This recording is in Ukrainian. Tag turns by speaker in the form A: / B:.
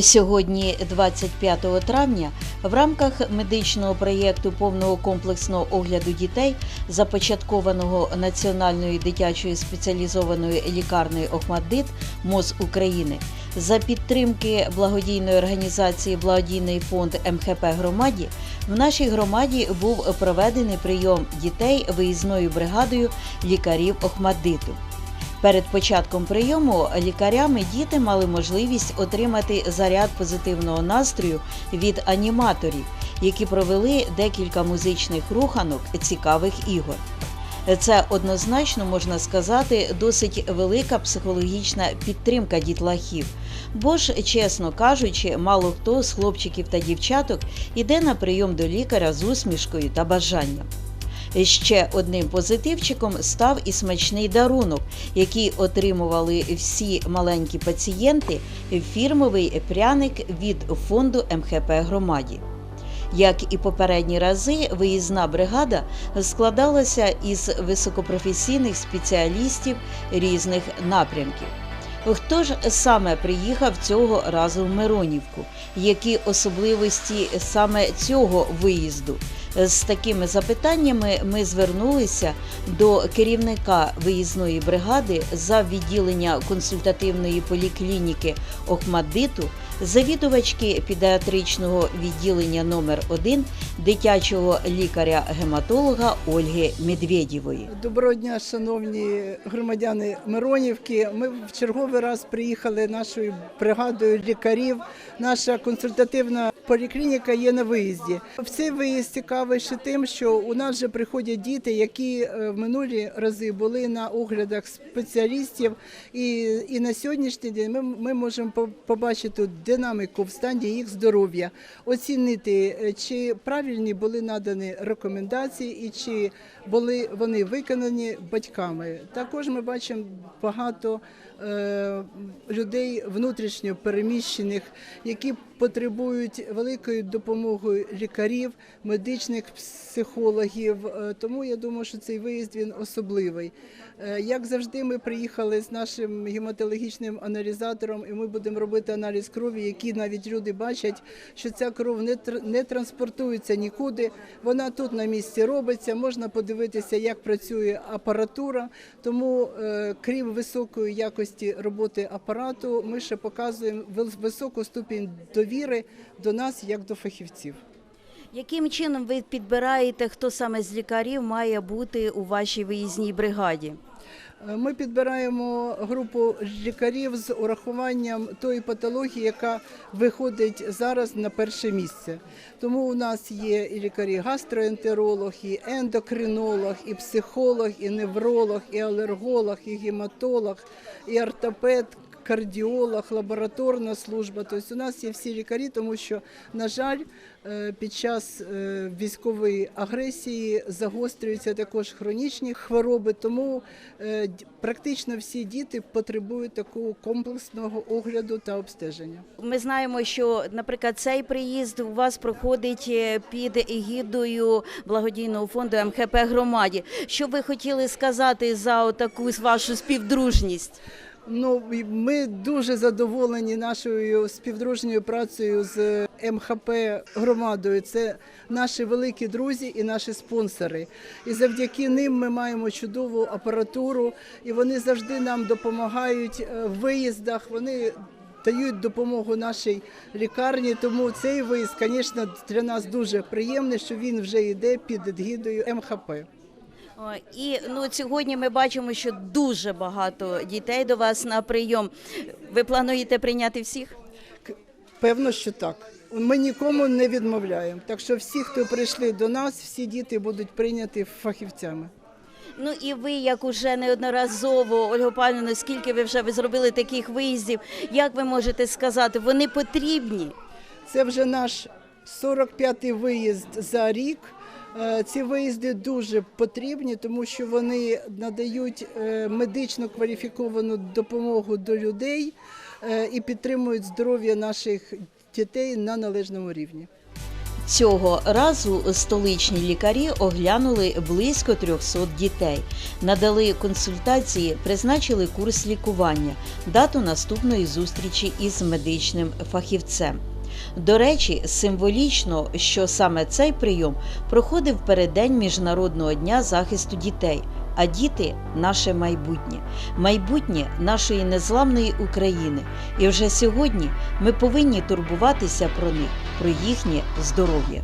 A: Сьогодні, 25 травня, в рамках медичного проєкту повного комплексного огляду дітей, започаткованого Національною дитячою спеціалізованою лікарнею Охмаддит МОЗ України, за підтримки благодійної організації Благодійний фонд МХП громаді в нашій громаді був проведений прийом дітей виїзною бригадою лікарів Охмаддиту. Перед початком прийому лікарями діти мали можливість отримати заряд позитивного настрою від аніматорів, які провели декілька музичних руханок цікавих ігор. Це однозначно можна сказати досить велика психологічна підтримка дітлахів. Бо ж, чесно кажучи, мало хто з хлопчиків та дівчаток іде на прийом до лікаря з усмішкою та бажанням. Ще одним позитивчиком став і смачний дарунок, який отримували всі маленькі пацієнти фірмовий пряник від фонду МХП громаді. Як і попередні рази, виїзна бригада складалася із високопрофесійних спеціалістів різних напрямків. Хто ж саме приїхав цього разу в Миронівку? Які особливості саме цього виїзду? З такими запитаннями ми звернулися до керівника виїзної бригади за відділення консультативної поліклініки Охмаддиту, завідувачки педіатричного відділення номер 1 дитячого лікаря-гематолога Ольги Медведєвої.
B: Доброго дня, шановні громадяни Миронівки. Ми в черговий раз приїхали нашою бригадою лікарів. Наша консультативна поліклініка є на виїзді. Цей виїзд цікавий ще тим, що у нас вже приходять діти, які е, в минулі рази були на оглядах спеціалістів, і, і на сьогоднішній день ми, ми можемо побачити динаміку в стані їх здоров'я, оцінити, е, чи правильні були надані рекомендації і чи були вони виконані батьками. Також ми бачимо багато е, людей внутрішньо переміщених, які потребують великої допомоги лікарів, медичних психологів. Е, Тому я думаю, що цей виїзд він особливий. Як завжди, ми приїхали з нашим гематологічним аналізатором, і ми будемо робити аналіз крові, який навіть люди бачать, що ця кров не не транспортується нікуди. Вона тут на місці робиться. Можна подивитися, як працює апаратура. Тому, е, крім високої якості роботи апарату, ми ще показуємо високу ступінь довіри до нас як до фахівців.
A: Яким чином ви підбираєте, хто саме з лікарів має бути у вашій виїзній бригаді?
B: Е, Ми підбираємо групу лікарів з урахуванням тої патології, яка виходить зараз на перше місце. Тому у нас є і лікарі гастроентеролог, і ендокринолог, і психолог, і невролог, і алерголог, і гематолог, і ортопед. Кардіолог, лабораторна служба. Тобто у нас є всі лікарі, тому що, на жаль, е, під час е, військової агресії загострюються також хронічні хвороби. Тому е, практично всі діти потребують такого комплексного огляду та обстеження.
A: Ми знаємо, що, наприклад, цей приїзд у вас проходить е, під егідою благодійного фонду МХП громаді. Що ви хотіли сказати за таку вашу співдружність?
B: Ну ми дуже задоволені нашою співдружньою працею з МХП громадою. Це наші великі друзі і наші спонсори. І завдяки ним ми маємо чудову апаратуру, і вони завжди нам допомагають е, в виїздах. Вони дають допомогу нашій лікарні. Тому цей виїзд, звісно, для нас дуже приємний, що він вже йде під егідою МХП.
A: І ну сьогодні ми бачимо, що дуже багато дітей до вас на прийом. Ви плануєте прийняти всіх?
B: Певно, що так. Ми нікому не відмовляємо. Так що всі, хто прийшли до нас, всі діти будуть прийняті фахівцями.
A: Ну і ви, як уже неодноразово, Ольга Павлівна, скільки ви вже ви зробили таких виїздів? Як ви можете сказати, вони потрібні?
B: Це вже наш 45-й виїзд за рік. Е, Ці виїзди дуже потрібні, тому що вони надають е, медично кваліфіковану допомогу до людей е, і підтримують здоров'я наших дітей на належному рівні.
A: Цього разу столичні лікарі оглянули близько 300 дітей, надали консультації, призначили курс лікування, дату наступної зустрічі із медичним фахівцем. До речі, символічно, що саме цей прийом проходив переддень Міжнародного дня захисту дітей. А діти наше майбутнє, майбутнє нашої незламної України. І вже сьогодні ми повинні турбуватися про них, про їхнє здоров'я.